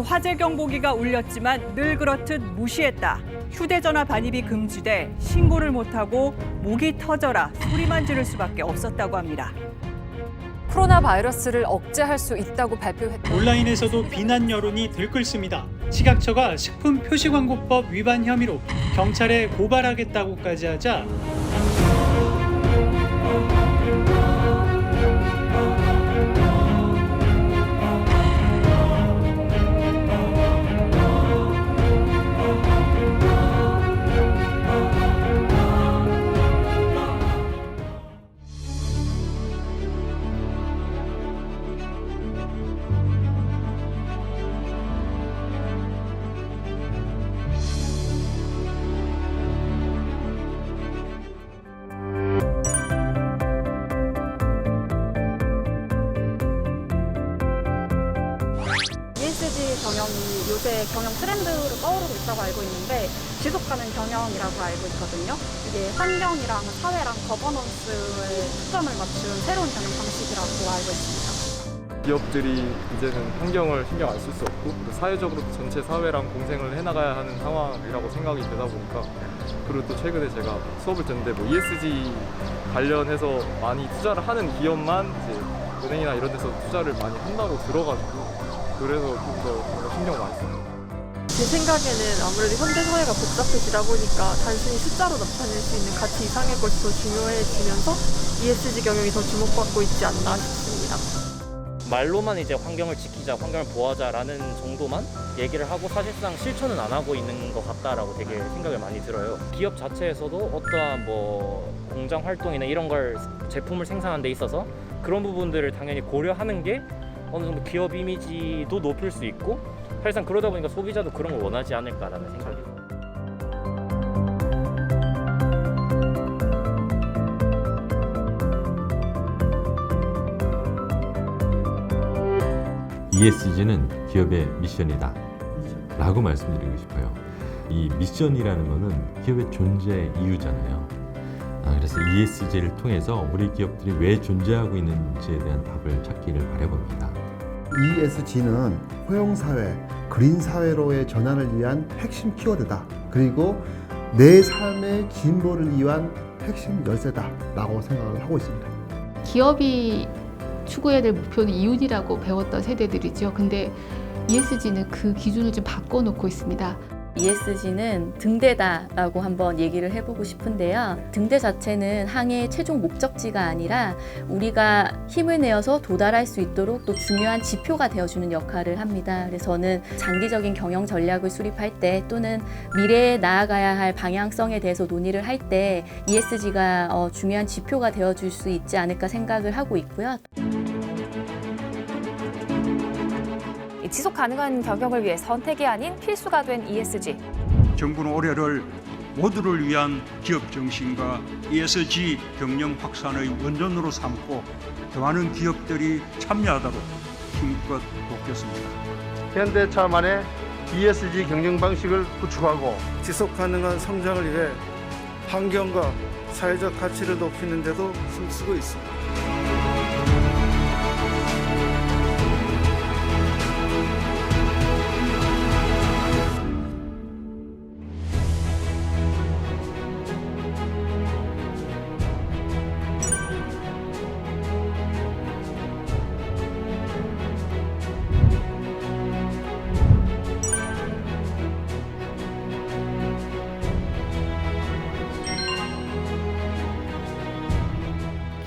화재 경보기가 울렸지만 늘 그렇듯 무시했다. 휴대전화 반입이 금지돼 신고를 못하고 목이 터져라 소리만 지를 수밖에 없었다고 합니다. 코로나 바이러스를 억제할 수 있다고 발표했다. 온라인에서도 비난 여론이 들끓습니다. 식약처가 식품 표시광고법 위반 혐의로 경찰에 고발하겠다고까지 하자 경영이 요새 경영 트렌드로 떠오르고 있다고 알고 있는데 지속 가능 경영이라고 알고 있거든요. 이게 환경이랑 사회랑 거버넌스에 초점을 맞춘 새로운 경영 방식이라고 알고 있습니다. 기업들이 이제는 환경을 신경 안 쓸 수 없고 또 사회적으로 전체 사회랑 공생을 해나가야 하는 상황이라고 생각이 되다 보니까 그리고 또 최근에 제가 수업을 듣는데 뭐 ESG 관련해서 많이 투자를 하는 기업만 이제 은행이나 이런 데서 투자를 많이 한다고 들어가지고 그래서 좀 더 신경 많이 씁니다. 제 생각에는 아무래도 현대 사회가 복잡해지다 보니까 단순히 숫자로 나타낼 수 있는 가치 이상의 것이 더 중요해지면서 ESG 경영이 더 주목받고 있지 않나 싶습니다. 말로만 이제 환경을 지키자, 환경을 보호하자라는 정도만 얘기를 하고 사실상 실천은 안 하고 있는 것 같다라고 되게 생각을 많이 들어요. 기업 자체에서도 어떠한 뭐 공장 활동이나 이런 걸 제품을 생산하는 데 있어서 그런 부분들을 당연히 고려하는 게 어느 정도 기업 이미지도 높일 수 있고 사실상 그러다 보니까 소비자도 그런 걸 원하지 않을까라는 생각이 들어요. ESG는 기업의 미션이다. 라고 말씀드리고 싶어요. 이 미션이라는 거는 기업의 존재 이유잖아요. 아, 그래서 ESG를 통해서 우리 기업들이 왜 존재하고 있는지에 대한 답을 찾기를 바라봅니다. ESG는 포용사회, 그린사회로의 전환을 위한 핵심 키워드다. 그리고 내 삶의 진보를 위한 핵심 열쇠다라고 생각을 하고 있습니다. 기업이 추구해야 될 목표는 이윤이라고 배웠던 세대들이죠. 근데 ESG는 그 기준을 좀 바꿔놓고 있습니다. ESG는 등대다라고 한번 얘기를 해보고 싶은데요. 등대 자체는 항해의 최종 목적지가 아니라 우리가 힘을 내어서 도달할 수 있도록 또 중요한 지표가 되어주는 역할을 합니다. 그래서 저는 장기적인 경영 전략을 수립할 때 또는 미래에 나아가야 할 방향성에 대해서 논의를 할 때 ESG가 어, 중요한 지표가 되어줄 수 있지 않을까 생각을 하고 있고요. 지속 가능한 경영을 위해 선택이 아닌 필수가 된 ESG. 정부는 올해를 모두를 위한 기업 정신과 ESG 경영 확산의 원전으로 삼고 더 많은 기업들이 참여하도록 힘껏 돕겠습니다. 현대차만의 ESG 경영 방식을 구축하고 지속 가능한 성장을 위해 환경과 사회적 가치를 높이는 데도 힘쓰고 있습니다.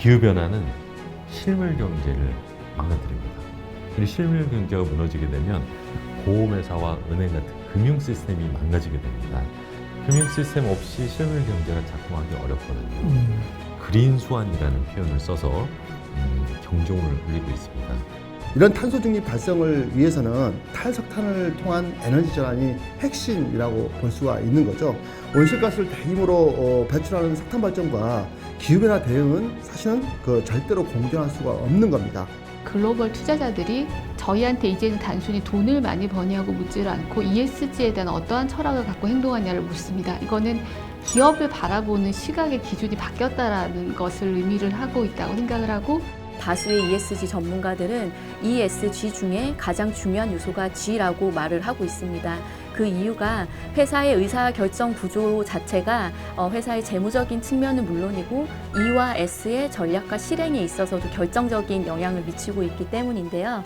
기후변화는 실물 경제를 망가뜨립니다. 그리고 실물 경제가 무너지게 되면 보험회사와 은행 같은 금융 시스템이 망가지게 됩니다. 금융 시스템 없이 실물 경제가 작동하기 어렵거든요. 그린 수완이라는 표현을 써서 음, 경종을 울리고 있습니다. 이런 탄소 중립 달성을 위해서는 탈석탄을 통한 에너지 전환이 핵심이라고 볼 수가 있는 거죠. 온실가스를 대규모로 어, 배출하는 석탄 발전과 기후변화 대응은 사실은 그 절대로 공존할 수가 없는 겁니다. 글로벌 투자자들이 저희한테 이제는 단순히 돈을 많이 버냐고 묻지를 않고 ESG에 대한 어떠한 철학을 갖고 행동하냐를 묻습니다. 이거는 기업을 바라보는 시각의 기준이 바뀌었다라는 것을 의미를 하고 있다고 생각을 하고 다수의 ESG 전문가들은 ESG 중에 가장 중요한 요소가 G라고 말을 하고 있습니다. 그 이유가 회사의 의사 결정 구조 자체가 어, 회사의 재무적인 측면은 물론이고 E와 S의 전략과 실행에 있어서도 결정적인 영향을 미치고 있기 때문인데요.